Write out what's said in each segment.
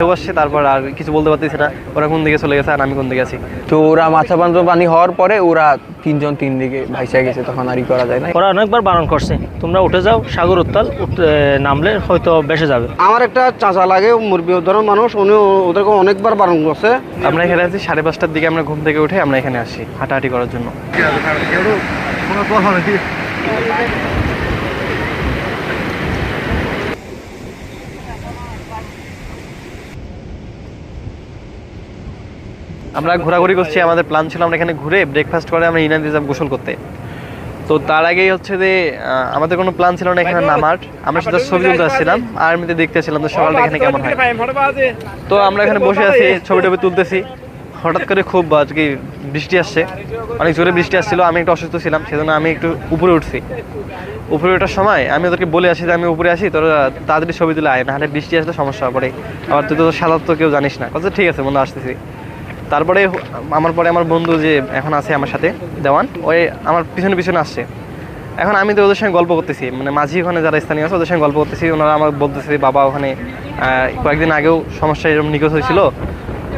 কেউ আসছে তারপর আর কিছু বলতে পারতেছি না ওরা কোন দিকে চলে গেছে আর আমি কোন দিকে আছি। তো ওরা মাথা বান্ধ পানি হওয়ার পরে ওরা তিনজন তিন দিকে ভাইসা গেছে তখন আর ই করা যায় না ওরা অনেকবার বারণ করছে তোমরা উঠে যাও সাগর উত্তাল উঠ- নামলে হয়তো বেসে যাবে। আমার একটা চাচা লাগে মুরব্বী ধরনের মানুষ উনি ওদেরকে অনেকবার বারণ করছে। আমরা এখানে আছি সাড়ে পাঁচটার দিকে আমরা ঘুম থেকে উঠে আমরা এখানে আসি হাঁটাহাঁটি করার জন্য। আমরা ঘোরাঘুরি করছি আমাদের প্ল্যান ছিল আমরা এখানে ঘুরে ব্রেকফাস্ট করে আমরা ইনান রিজার্ভ গোসল করতে। তো তার আগেই হচ্ছে যে আমাদের কোনো প্ল্যান ছিল না এখানে নামার। আমরা শুধু ছবি তুলতে আসছিলাম আর এমনিতে দেখতেছিলাম তো সকালটা এখানে কেমন হয়। তো আমরা এখানে বসে আছি ছবি টবি তুলতেছি। হঠাৎ করে খুব আজকে বৃষ্টি আসছে। অনেক জোরে বৃষ্টি আসছিল আমি একটু অসুস্থ ছিলাম সেজন্য আমি একটু উপরে উঠছি। উপরে ওঠার সময় আমি ওদেরকে বলে আসি যে আমি উপরে আসি তোরা তাড়াতাড়ি ছবি তুলে আয় নাহলে বৃষ্টি আসলে সমস্যা পড়ে আবার তুই তো সাধারণত কেউ জানিস না। কথা ঠিক আছে বন্ধু আসতেছি। তারপরে আমার পরে আমার বন্ধু যে এখন আছে আমার সাথে, দেওয়ান, ওই আমার পিছনে পিছনে আসছে। এখন আমি তো ওদের সঙ্গে গল্প করতেছি মানে মাঝি ওখানে যারা স্থানীয় আছে, ওদের সঙ্গে গল্প করতেছি, ওনারা আমার বলতেছে বাবা ওখানে কয়েকদিন আগেও সমস্যা এরকম নিখোঁজ হয়েছিল।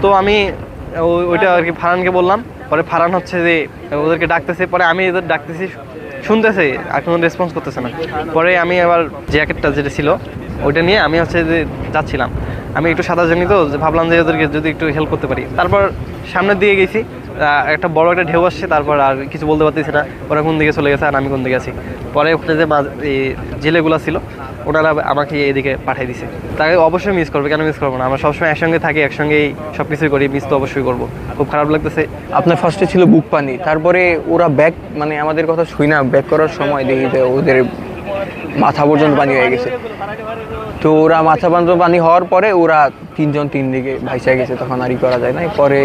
তো আমি ওইটা আর কি ফারানকে বললাম, পরে ফারান হচ্ছে যে ওদেরকে ডাকতেছে, পরে আমি এদের ডাকতেছি, শুনতেছে, আর কোনো রেসপন্স করতেছে না। পরে আমি আবার জ্যাকেটটা যেটা ছিল, ওইটা নিয়ে আমি হচ্ছে যে যাচ্ছিলাম। আমি একটু সাঁতার জানি তো ভাবলাম যে ওদেরকে যদি একটু হেল্প করতে পারি। তারপর সামনের দিকে গেছি একটা বড় একটা ঢেউ আসছে, তারপর আর কিছু বলতে পারতেছি না। ওরা কোন দিকে চলে গেছে আর আমি কোন দিকে আছি। পরে ওখানে যে জেলেগুলো ছিল, ওনারা আমাকে এদিকে পাঠিয়ে দিছে। তাকে অবশ্যই মিস করবে, কেন মিস করব না? আমরা সবসময় একসঙ্গে থাকি, একসঙ্গেই সব কিছুই করি মিস তো অবশ্যই করব। খুব খারাপ লাগতেছে। আপনার ফার্স্টে ছিল বুক পানি, তারপরে ওরা ব্যাক মানে আমাদের কথা শুই না ব্যাক করার সময় দেখি ওদের মাথা পর্যন্ত পানি হয়ে গেছে। তো ওরা মাথা পর্যন্ত পানি হওয়ার পরে ওরা তিনজন তিন দিকে ভাইসা গেছে, তখন আর ই করা যায় না পরে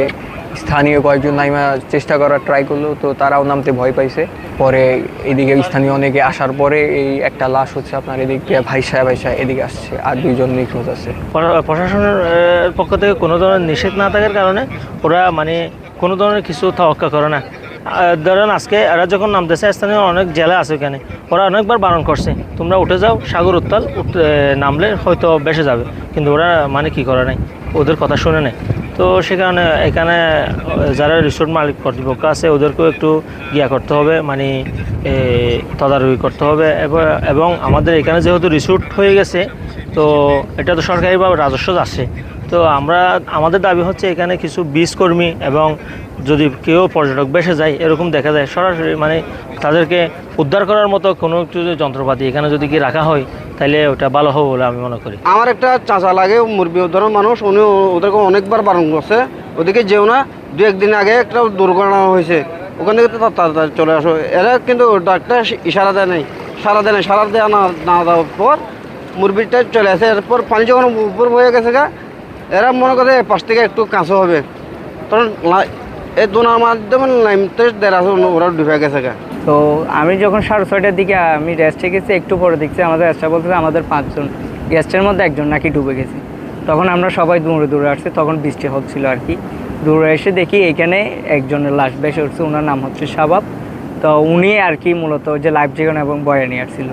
স্থানীয় কয়েকজন নাইমা চেষ্টা করার ট্রাই করল, তো তারাও নামতে ভয় পাইছে। পরে এদিকে স্থানীয় অনেকে আসার পরে এই একটা লাশ হচ্ছে আপনার এদিক এদিকে ভাইসা ভাইসা এদিকে আসছে, আর দুইজন নিখোঁজ আছে। প্রশাসনের পক্ষ থেকে কোনো ধরনের নিষেধ না থাকার কারণে ওরা মানে কোনো ধরনের কিছু তওয়াক্কা করে না। ধরেন আজকে এরা যখন নামতেছে, স্থানীয় অনেক জেলা আছে ওখানে। ওরা অনেকবার বারণ করছে, তোমরা উঠে যাও, সাগর উত্তাল নামলে হয়তো বেসে যাবে। কিন্তু ওরা মানে কি করে নাই? ওদের কথা শুনে নেই তো সে কারণে এখানে যারা রিসোর্ট মালিক কর্তৃপক্ষ আছে, ওদেরকেও একটু গিয়া করতে হবে মানে তদারকি করতে হবে। এবং- আমাদের এখানে যেহেতু রিসোর্ট হয়ে গেছে, তো এটা তো সরকারিভাবে রাজস্ব যাচ্ছে তো আমরা, আমাদের দাবি হচ্ছে এখানে কিছু বীজ কর্মী এবং যদি কেউ পর্যটক বেসে যায়, এরকম দেখা যায়। সরাসরি মানে তাদেরকে উদ্ধার করার মতো কোনো একটু যন্ত্রপাতি এখানে যদি কি রাখা হয় তাহলে ওটা ভালো হবে বলে আমি মনে করি। আমার একটা চাচা লাগে, মুরব্বী ধরনের মানুষ, উনি ওদেরকে অনেকবার বারণ করছে। ওদিকে যেও না, দু একদিন আগে একটা দুর্ঘটনা হয়েছে। ওখান থেকে তাড়াতাড়ি চলে আসো। এরা কিন্তু ডাক্তার ইশারা দেয় নাই সারা দেয় নাই সারা দেওয়া না না দেওয়ার পর মুরব্বিটা চলে আসে। এরপর পানি যখন উপর হয়ে গেছে গা এরা মনে করে পাশ থেকে একটু কাঁচো হবে। লা- এই দোনার মাধ্যমে নামতে দেড় ওরা ডুবে গেছে তো আমি যখন সাড়ে ছয়টার দিকে আমি রেস্টে গেছি, একটু পরে দেখছি আমাদের রেস্টটা বলতেছে আমাদের পাঁচজন। গেস্টের মধ্যে একজন নাকি ডুবে গেছে। তখন আমরা সবাই দৌড়ে দৌড়ে আসছি, তখন বৃষ্টি হচ্ছিল আর কি। দৌড়ে এসে দেখি এখানে একজনের লাশ বেশি উঠছে ওনার নাম হচ্ছে শাবাব। তো উনি আর কি মূলত যে লাইফ জীবন এবং বয়ানি আসছিল।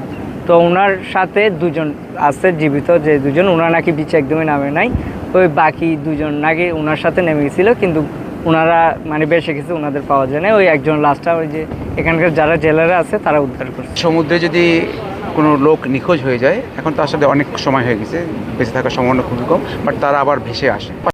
তো ওনার সাথে দুজন আছে জীবিত, যে দুজন ওনার নাকি বিচে একদমই নামে নাই। ওই বাকি দুজন নাকি ওনার সাথে নেমে গেছিল কিন্তু ওনারা মানে বেঁচে গেছে ওনাদের পাওয়া যায় না ওই একজন লাস্টটা ওই যে এখানকার যারা জেলারা আছে, তারা উদ্ধার করছে। সমুদ্রে যদি কোনো লোক নিখোঁজ হয়ে যায়, এখন তো আসলে অনেক সময় হয়ে গেছে, বেঁচে থাকার সম্ভাবনা খুবই কম বাট তারা আবার ভেসে আসে।